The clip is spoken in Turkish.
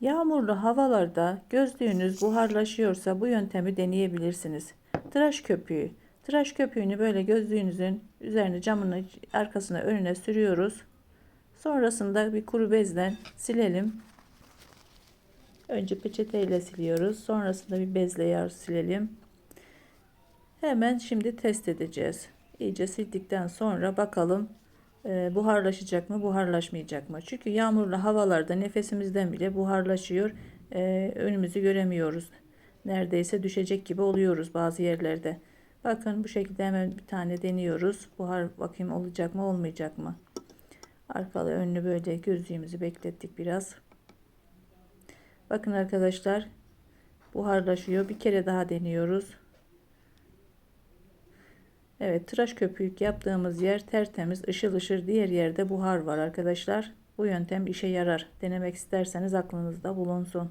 Yağmurlu havalarda gözlüğünüz buharlaşıyorsa bu yöntemi deneyebilirsiniz. Tıraş köpüğü. Tıraş köpüğünü böyle gözlüğünüzün üzerine camını arkasına önüne sürüyoruz. Sonrasında bir kuru bezle silelim. Önce peçeteyle siliyoruz. Sonrasında bir bezle yağ silelim. Hemen şimdi test edeceğiz. İyice sildikten sonra bakalım buharlaşacak mı, buharlaşmayacak mı? Çünkü yağmurlu havalarda nefesimizden bile buharlaşıyor. E, önümüzü göremiyoruz. Neredeyse düşecek gibi oluyoruz bazı yerlerde. Bakın bu şekilde hemen bir tane deniyoruz. Buhar bakayım olacak mı, olmayacak mı? Arkalı önlü böyle gözlüğümüzü beklettik biraz. Bakın arkadaşlar buharlaşıyor. Bir kere daha deniyoruz. Evet tıraş köpük yaptığımız yer tertemiz ışıl ışıl diğer yerde buhar var arkadaşlar. Bu yöntem işe yarar. Denemek isterseniz aklınızda bulunsun.